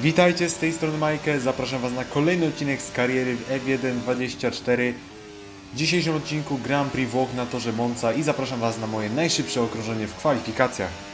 Witajcie z tej strony Majkę, zapraszam Was na kolejny odcinek z kariery w F1.24. W dzisiejszym odcinku Grand Prix Włoch na torze Monza i zapraszam Was na moje najszybsze okrążenie w kwalifikacjach.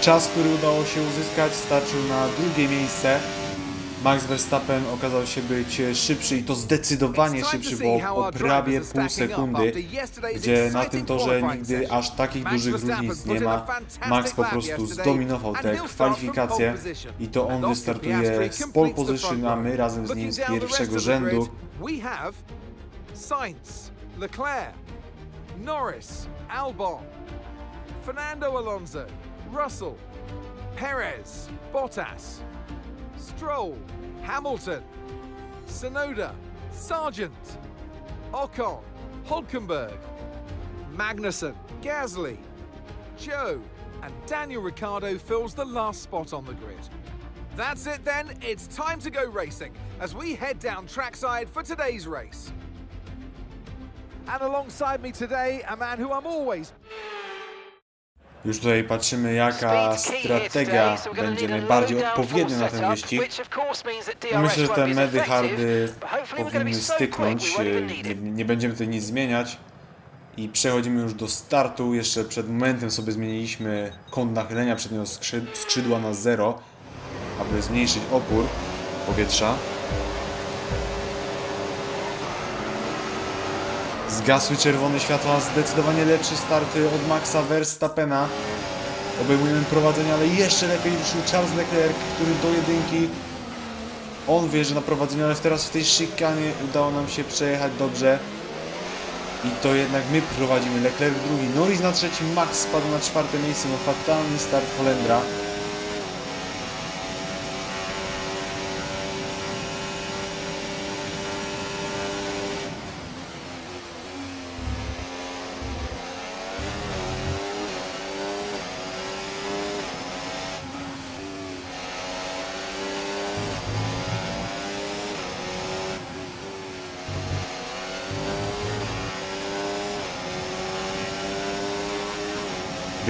Czas, który udało się uzyskać, starczył na drugie miejsce. Max Verstappen okazał się być szybszy i to zdecydowanie szybszy, bo o prawie pół sekundy, gdzie na tym torze nigdy aż takich dużych różnic nie ma. Max po prostu zdominował te kwalifikacje i to on wystartuje z pole position, a my razem z nim z pierwszego rzędu. Sainz, Leclerc, Norris, Albon, Fernando Alonso, Russell, Perez, Bottas, Stroll, Hamilton, Sonoda, Sargent, Ocon, Hulkenberg, Magnussen, Gasly, Joe, and Daniel Ricciardo fills the last spot on the grid. That's it then, it's time to go racing as we head down trackside for today's race. And alongside me today, a man who I'm always Już tutaj patrzymy jaka strategia będzie najbardziej odpowiednia na ten wyścig. Myślę, że te medy hardy powinny styknąć, nie, nie będziemy tutaj nic zmieniać. I przechodzimy już do startu. Jeszcze przed momentem sobie zmieniliśmy kąt nachylenia przedniego skrzy- skrzydła na 0, aby zmniejszyć opór powietrza. Zgasły czerwone światła, zdecydowanie lepszy start od Maxa Verstappena. Obejmujemy prowadzenie, ale jeszcze lepiej ruszył Charles Leclerc, który do jedynki. On wie, że na prowadzeniu, ale teraz w tej szykanie udało nam się przejechać dobrze. I to jednak my prowadzimy. Leclerc drugi, Norris na trzecim, Max spadł na czwarte miejsce. No fatalny start Holendra.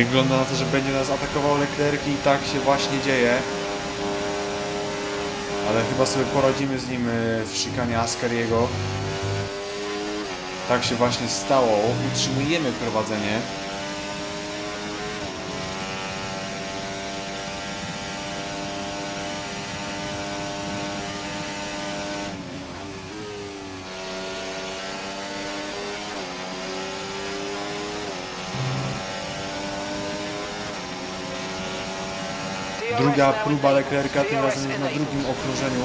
Wygląda na to, że będzie nas atakował Leclerc i tak się właśnie dzieje. Ale chyba sobie poradzimy z nim e, w szykanie Ascariego. Tak się właśnie stało. Utrzymujemy prowadzenie. Druga próba Leclerca, tym razem na drugim okrążeniu.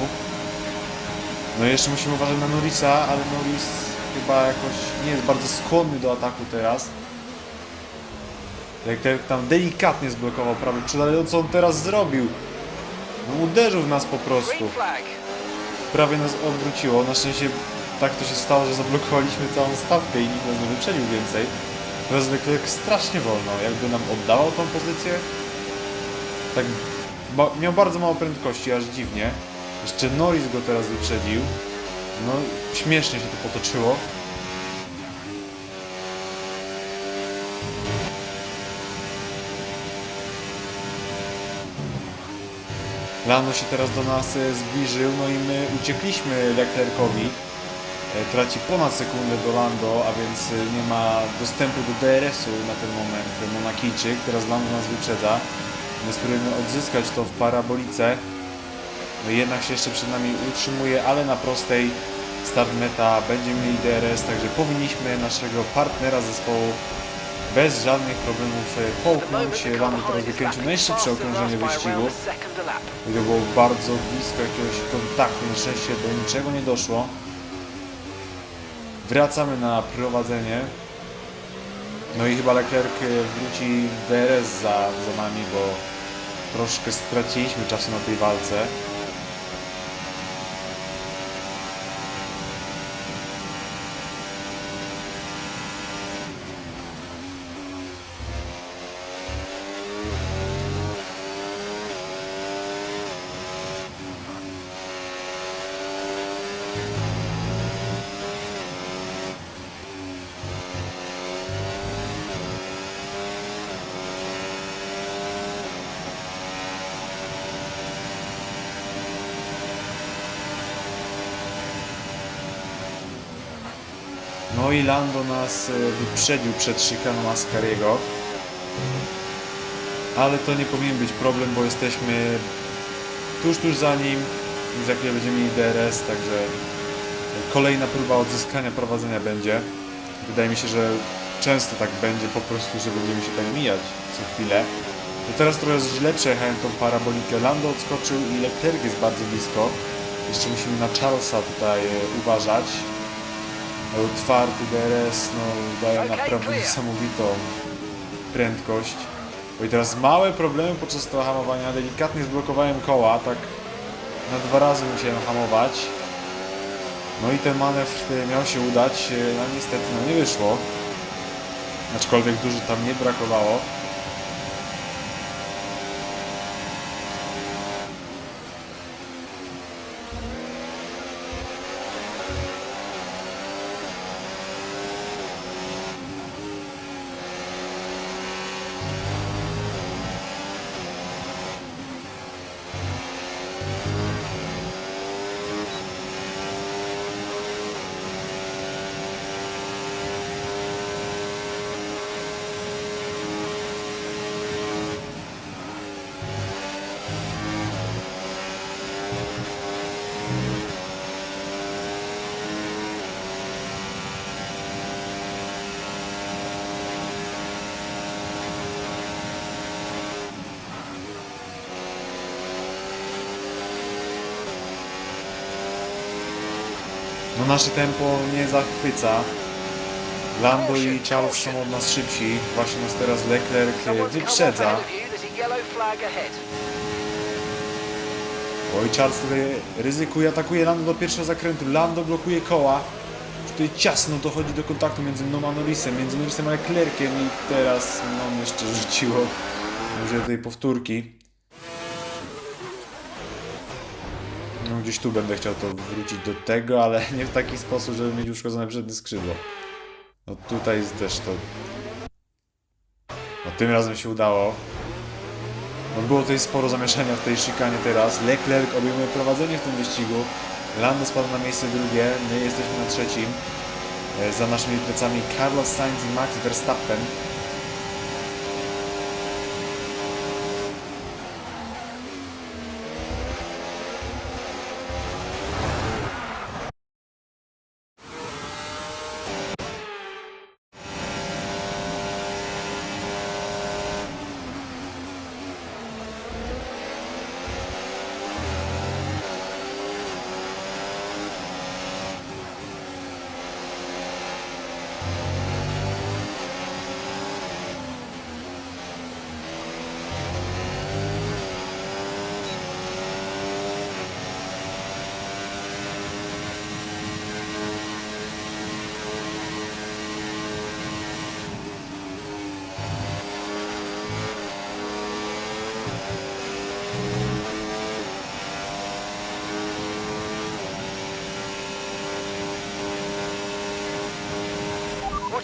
No jeszcze musimy uważać na Norrisa, ale Norris chyba jakoś nie jest bardzo skłonny do ataku teraz. Leclerc tam delikatnie zblokował prawy przód, co on teraz zrobił? No uderzył w nas po prostu. Prawie nas odwróciło. Na szczęście tak to się stało, że zablokowaliśmy całą stawkę i nikt nas nie wyprzedził więcej. Teraz Leclerc strasznie wolno. Jakby nam oddawał tą pozycję, tak ba miał bardzo mało prędkości, aż dziwnie. Jeszcze Norris go teraz wyprzedził. No, śmiesznie się to potoczyło. Lando się teraz do nas e, zbliżył, no i my uciekliśmy Leclercowi. E, Traci ponad sekundę do Lando, a więc e, nie ma dostępu do DRS-u na ten moment Monakijczyk. Teraz Lando nas wyprzedza. My spróbujemy odzyskać to w parabolice. No jednak się jeszcze przed nami utrzymuje, ale na prostej start meta będziemy mieli DRS, także powinniśmy naszego partnera zespołu bez żadnych problemów e, połknąć. Lando teraz wykręcił najszybsze okrążenie wyścigu. I to było bardzo blisko jakiegoś kontaktu, na szczęście do niczego nie doszło. Wracamy na prowadzenie. No i chyba Leclerc e, wróci DRS za, za nami, bo troszkę straciliśmy czasu na tej walce. No i Lando nas e, wyprzedził przed szykaną Ascariego. Ale to nie powinien być problem, bo jesteśmy tuż, tuż za nim i za chwilę będziemy mieli DRS, także kolejna próba odzyskania prowadzenia będzie. Wydaje mi się, że często tak będzie po prostu, że będziemy się tak mijać co chwilę. No teraz trochę źle przejechałem tą parabolikę. Lando odskoczył i Leclerc jest bardzo blisko. Jeszcze musimy na Charlesa tutaj e, uważać. No, Twardy DRS no, daje naprawdę niesamowitą prędkość. Bo i teraz małe problemy podczas tego hamowania. Delikatnie zblokowałem koła, tak na dwa razy musiałem hamować. No i ten manewr miał się udać, e, no niestety no nie wyszło. Aczkolwiek dużo tam nie brakowało. Nasze tempo nie zachwyca. Lando i Charles są od nas szybsi. Właśnie nas teraz Leclerc e, wyprzedza. Oj, Charles tutaj ryzykuje, atakuje Lando do pierwszego zakrętu. Lando blokuje koła. Tutaj ciasno dochodzi do kontaktu między mną a Norrisem, między Norrisem a Leclerciem i teraz no jeszcze rzuciło. Użyję tej powtórki. No gdzieś tu będę chciał to wrócić do tego, ale nie w taki sposób, żeby mieć uszkodzone przednie skrzydło. No tutaj jest też to... No tym razem się udało. No było tutaj sporo zamieszania w tej szykanie teraz. Leclerc obejmuje prowadzenie w tym wyścigu. Lando spadł na miejsce drugie, my jesteśmy na trzecim. E, Za naszymi plecami Carlos Sainz i Max Verstappen.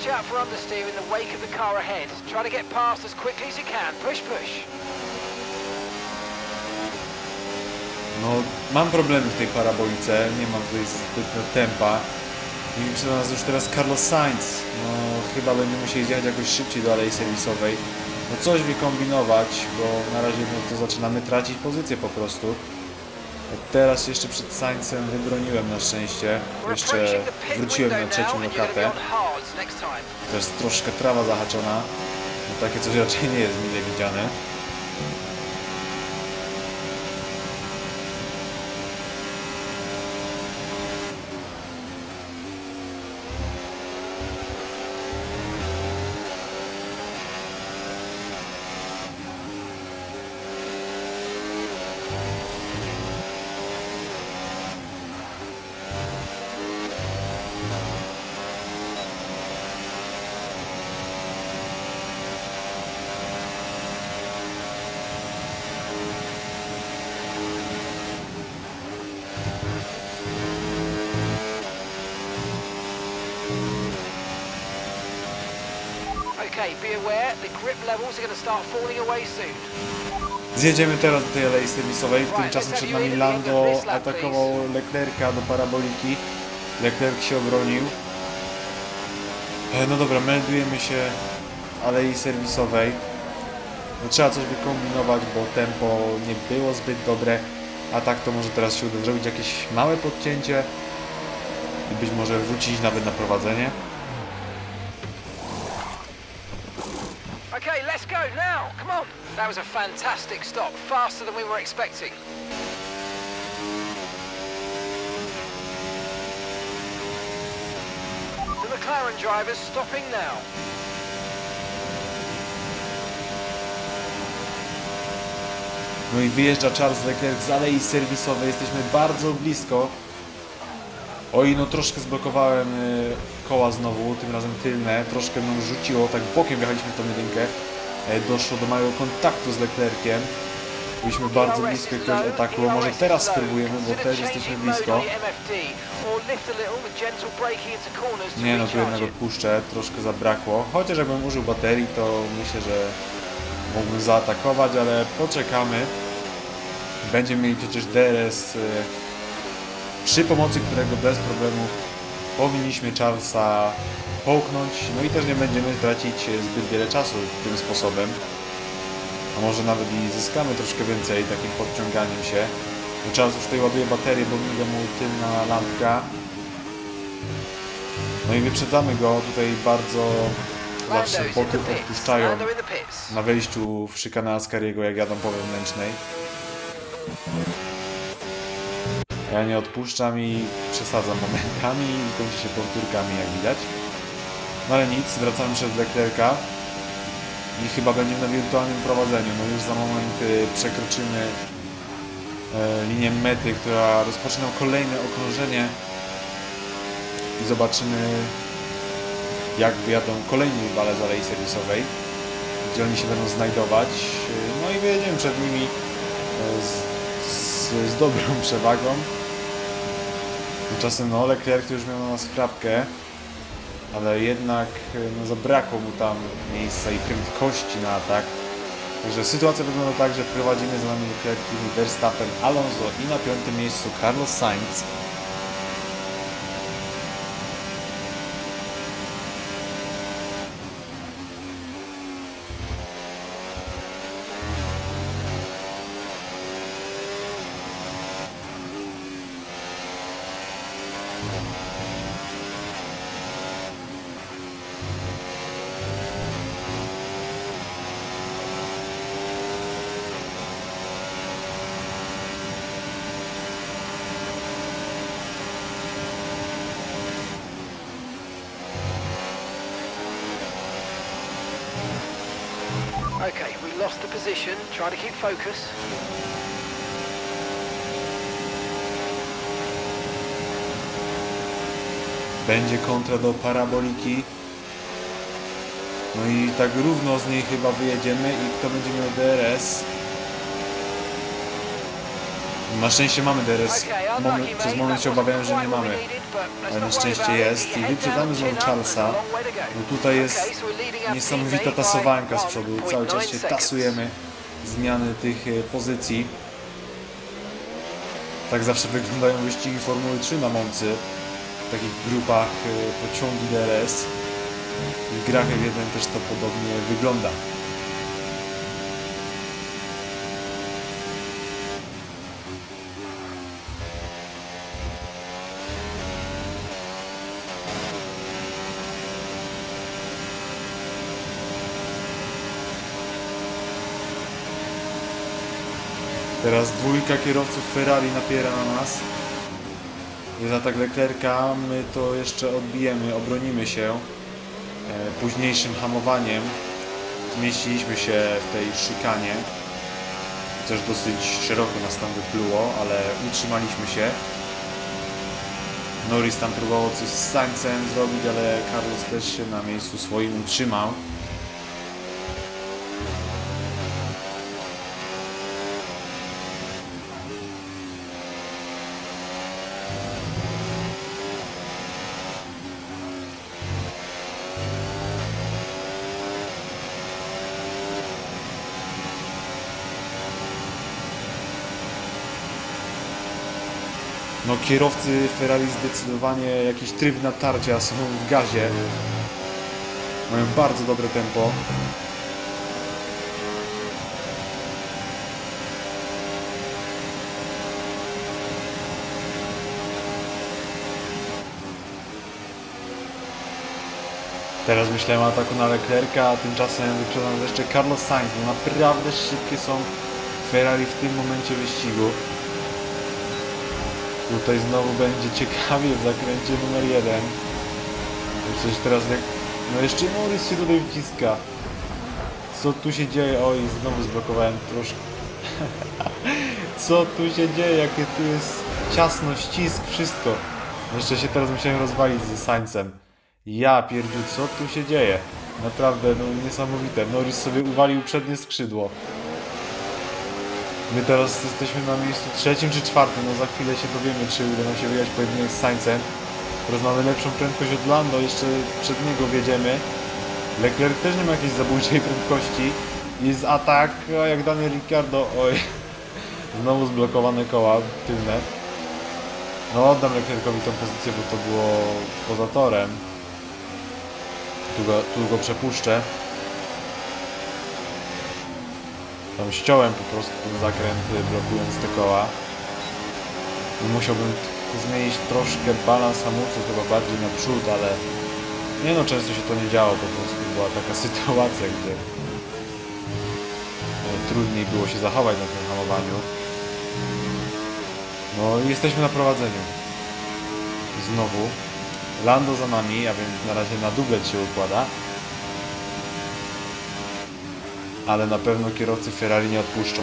Watch out for understeer in the wake of the car ahead. Try to get past as quickly as you can. Push, push. No, mam problemy w tej parabolice, nie mam tutaj zbytnio tempa. I przed nas już teraz Carlos Sainz. No, chyba będziemy musieli zjechać jakoś szybciej do alei serwisowej. No coś wykombinować, bo na razie no, to zaczynamy tracić pozycję po prostu. Teraz jeszcze przed Sainzem wybroniłem na szczęście. Jeszcze wróciłem na trzecią lokatę. To jest troszkę trawa zahaczona. No, takie coś raczej nie jest mile widziane. Okay, be aware, the grip levels are going to start falling away soon. Zjedziemy teraz do tej alei serwisowej. Tymczasem przed nami Lando atakował Leclerca do paraboliki. Leclerc się obronił. E, No dobra, meldujemy się alei serwisowej. No, trzeba coś wykombinować, bo tempo nie było zbyt dobre. A tak to może teraz się uda zrobić jakieś małe podcięcie i być może wrócić nawet na prowadzenie. Okay, let's go now. Come on. That was a fantastic stop, faster than we were expecting. The McLaren driver's stopping now. No i wyjeżdża Charles Leclerc z alei serwisowej. Jesteśmy bardzo blisko. Oj, no troszkę zblokowałem y, koła znowu, tym razem tylne. Troszkę nam rzuciło, tak bokiem wjechaliśmy w tą jedynkę. E, Doszło do małego kontaktu z Leclerciem. Byliśmy bardzo blisko jakiegoś ataku. Może teraz spróbujemy, bo też jesteśmy blisko. Nie no, tu jednak odpuszczę, troszkę zabrakło. Chociaż jakbym użył baterii, to myślę, że mógłbym zaatakować, ale poczekamy. Będziemy mieli przecież DRS, y, przy pomocy którego bez problemu powinniśmy Charlesa połknąć. No i też nie będziemy tracić zbyt wiele czasu tym sposobem. A może nawet i zyskamy troszkę więcej takim podciąganiem się. No Charles już tutaj ładuje baterię, bo miga mu tylna lampka. No i wyprzedzamy go tutaj bardzo zawsze boty odpuszczają na wejściu w szykanę Ascariego, jak jadą po wewnętrznej. Ja nie odpuszczam i przesadzam momentami i kończy się powtórkami, jak widać. No ale nic, wracamy przed Leclerca i chyba będziemy na wirtualnym prowadzeniu. No już za moment y, przekroczymy e, linię mety, która rozpoczyna kolejne okrążenie i zobaczymy jak wyjadą kolejni rywale z alei serwisowej, gdzie oni się będą znajdować. No i wyjedziemy przed nimi e, z, z, z dobrą przewagą. Tymczasem no, Leclerc już miał na nas chrapkę, ale jednak e, no, zabrakło mu tam miejsca i prędkości na atak. Także sytuacja wygląda tak, że prowadzimy za nami Leclerc, Kimi Verstappen, Alonso i na piątym miejscu Carlos Sainz. Lost the position. Try to keep focus. Będzie kontra do paraboliki. No i tak równo z niej chyba wyjedziemy i kto będzie miał DRS? Na szczęście mamy DRS. Moment, przez moment się obawiałem, że nie mamy. Ale szczęście jest i wyprzedzamy znowu Charlesa. No tutaj jest niesamowita tasowanka z przodu. Cały czas 1.9 się tasujemy zmiany tych e, pozycji. Tak zawsze wyglądają wyścigi Formuły 3 na Moncy. W takich grupach y, pociągi DRS. W grach F1 też to podobnie wygląda. Teraz dwójka kierowców Ferrari napiera na nas. Jest atak Leclerca, my to jeszcze odbijemy, obronimy się e, późniejszym hamowaniem. Zmieściliśmy się w tej szykanie. Też dosyć szeroko nas tam wypluło, ale utrzymaliśmy się. Norris tam próbował coś z Sainzem zrobić, ale Carlos też się na miejscu swoim utrzymał. Kierowcy Ferrari zdecydowanie jakiś tryb natarcia są w gazie. Mają bardzo dobre tempo. Teraz myślałem o ataku na Leclerca, a tymczasem wyprzedza nas jeszcze Carlos Sainz, bo naprawdę szybkie są Ferrari w tym momencie wyścigu. Tutaj znowu będzie ciekawie w zakręcie numer jeden. Przecież teraz jak... No jeszcze Norris się tutaj wciska. Co tu się dzieje? Oj, znowu zblokowałem troszkę. Co tu się dzieje? Jakie tu jest ciasno, ścisk, wszystko. Jeszcze się teraz musiałem rozwalić ze Sańcem. Ja pierdziu, co tu się dzieje? Naprawdę, no niesamowite. Norris sobie uwalił przednie skrzydło. My teraz jesteśmy na miejscu trzecim czy czwartym, no za chwilę się dowiemy, czy uda nam się wygrać pojedynek z Sainzem. Teraz mamy lepszą prędkość od Lando, jeszcze przed niego wiedziemy. Leclerc też nie ma jakiejś zabójczej prędkości. Jest atak, a jak Daniel Ricciardo, oj. Znowu zblokowane koła tylne. No oddam Leclercowi tą pozycję, bo to było poza torem. Tu go, tu go przepuszczę. Tam ściąłem po prostu ten zakręt, blokując te koła. I musiałbym zmienić troszkę balans hamulców, chyba bardziej na przód, ale nie no, często się to nie działo, po prostu była taka sytuacja, gdzie e, trudniej było się zachować na tym hamowaniu. No i jesteśmy na prowadzeniu. Znowu. Lando za nami, a więc na razie na dublet się układa. Ale na pewno kierowcy Ferrari nie odpuszczą.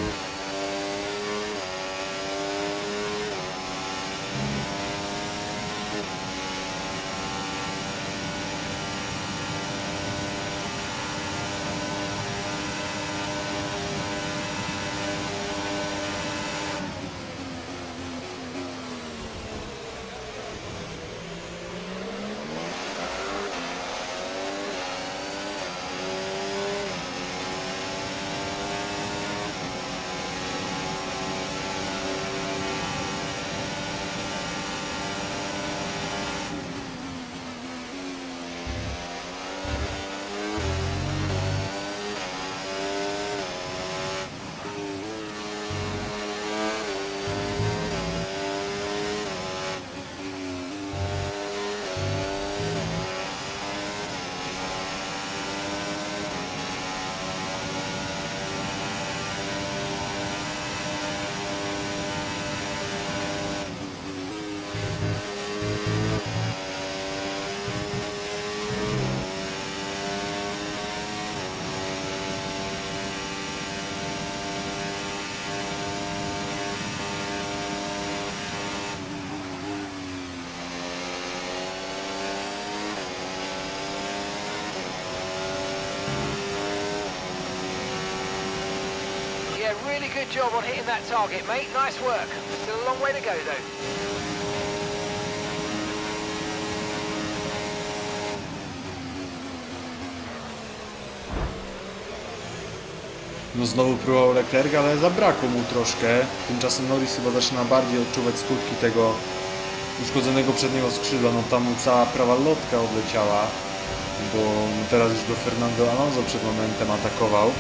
Good job on hitting that target, mate. Nice work. Still a long way to go, though. No znowu próbował Leclerc, ale zabrakło mu troszkę. Tymczasem Norris chyba zaczyna bardziej odczuwać skutki tego uszkodzonego przedniego skrzydła. No tam cała prawa lotka odleciała, bo teraz już go Fernando Alonso przed momentem atakował.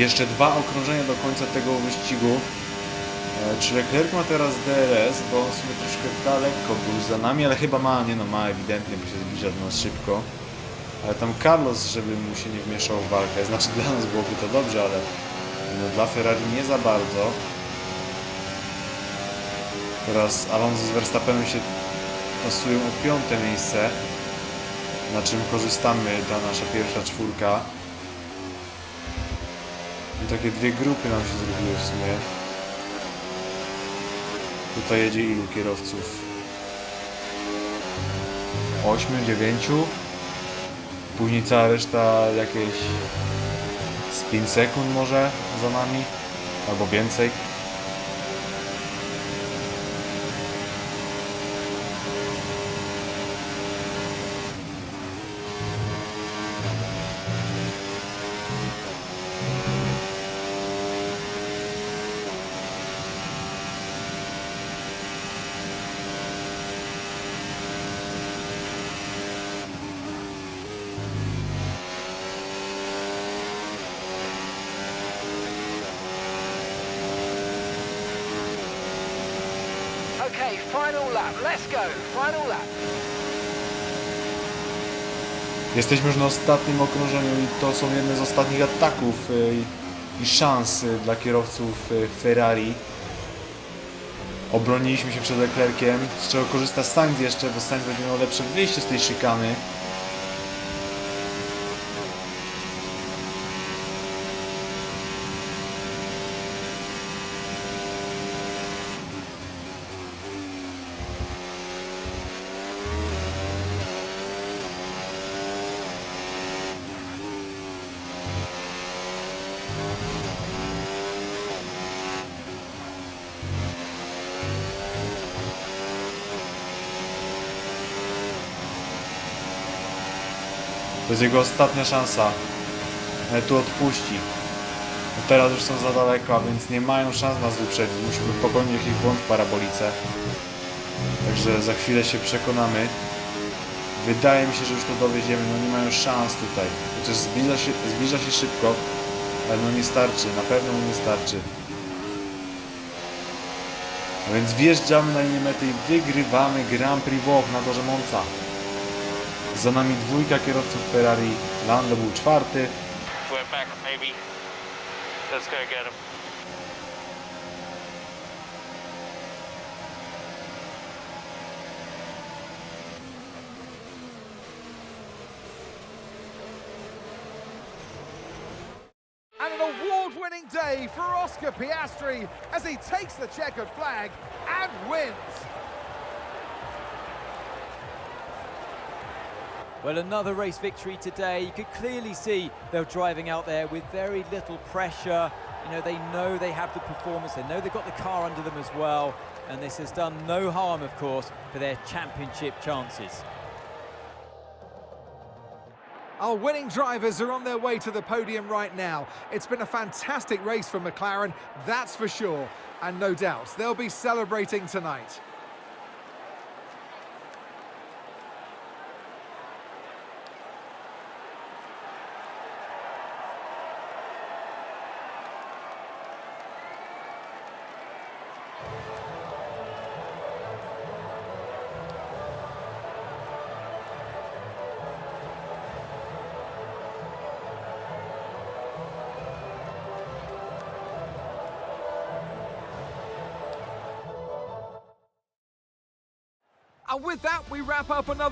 Jeszcze dwa okrążenia do końca tego wyścigu. E, Czy Leclerc ma teraz DRS, bo w sumie troszkę daleko był za nami, ale chyba ma, nie no ma ewidentnie, bo się zbliża do nas szybko. Ale tam Carlos, żeby mu się nie wmieszał w walkę, znaczy dla nas byłoby to dobrze, ale no, dla Ferrari nie za bardzo. Teraz Alonso z Verstappenem się pasują o piąte miejsce, na czym korzystamy, ta nasza pierwsza czwórka. Takie dwie grupy nam się zrobiły w sumie. Tutaj jedzie ilu kierowców? Ośmiu, dziewięciu. Później cała reszta jakieś z 5 sekund może za nami. Albo więcej. Okay, final lap. Let's go. Final lap. Jesteśmy już na ostatnim okrążeniu i to są jedne z ostatnich ataków y, i szans y, dla kierowców y, Ferrari. Obroniliśmy się przed Leclerciem, z czego korzysta Sainz jeszcze, bo Sainz będzie miał lepsze wyjście z tej szykany. To jest jego ostatnia szansa. Ale tu odpuści. No teraz już są za daleko, a więc nie mają szans nas wyprzedzić. Musimy popełnić jakiś błąd w parabolice. Także za chwilę się przekonamy. Wydaje mi się, że już to dowiedziemy. No nie mają szans tutaj. Chociaż zbliża się, zbliża się szybko. Ale no nie starczy. Na pewno mu nie starczy. A więc wjeżdżamy na linię mety i wygrywamy Grand Prix Włoch na torze Monza. Za nami dwójka kierowców Ferrari. Lando był czwarty. We're back, maybe. Let's go get him. And an award-winning day for Oscar Piastri as he takes the checkered flag and wins. Well, another race victory today. You could clearly see they're driving out there with very little pressure. You know, they know they have the performance, they know they've got the car under them as well. And this has done no harm, of course, for their championship chances. Our winning drivers are on their way to the podium right now. It's been a fantastic race for McLaren, that's for sure. And no doubt, they'll be celebrating tonight.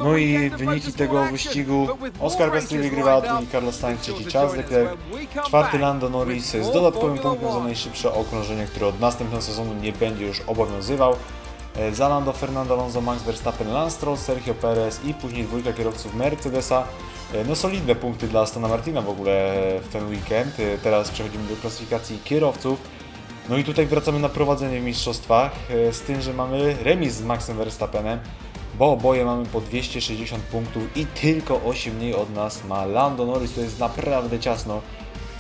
No i wyniki tego wyścigu Oscar Piastri wygrywa, drugi Carlos Sainz, trzeci Charles Leclerc, czwarty Lando Norris z dodatkowym punktem za najszybsze okrążenie, które od następnego sezonu nie będzie już obowiązywał. E, Za Lando Fernando Alonso, Max Verstappen, Lance Stroll, Sergio Perez i później dwójka kierowców Mercedesa. E, No solidne punkty dla Astona Martina w ogóle w ten weekend. E, Teraz przechodzimy do klasyfikacji kierowców. No i tutaj wracamy na prowadzenie w mistrzostwach, e, z tym, że mamy remis z Maxem Verstappenem, bo oboje mamy po 260 punktów i tylko 8 mniej od nas ma Lando Norris, to jest naprawdę ciasno.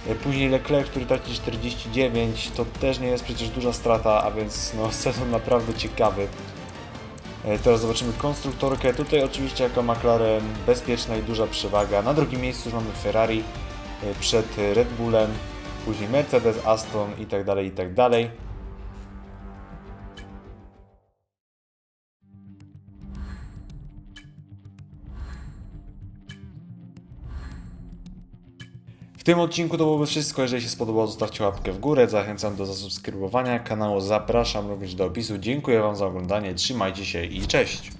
E, Później Leclerc, który traci 49, to też nie jest przecież duża strata, a więc no, sezon naprawdę ciekawy. E, Teraz zobaczymy konstruktorkę. Tutaj oczywiście jako McLaren bezpieczna i duża przewaga. Na drugim miejscu już mamy Ferrari e, przed Red Bullem, później Mercedes, Aston i tak dalej, i tak dalej. Tym odcinku to byłoby wszystko. Jeżeli się spodobało, zostawcie łapkę w górę. Zachęcam do zasubskrybowania kanału. Zapraszam również do opisu. Dziękuję Wam za oglądanie. Trzymajcie się i cześć!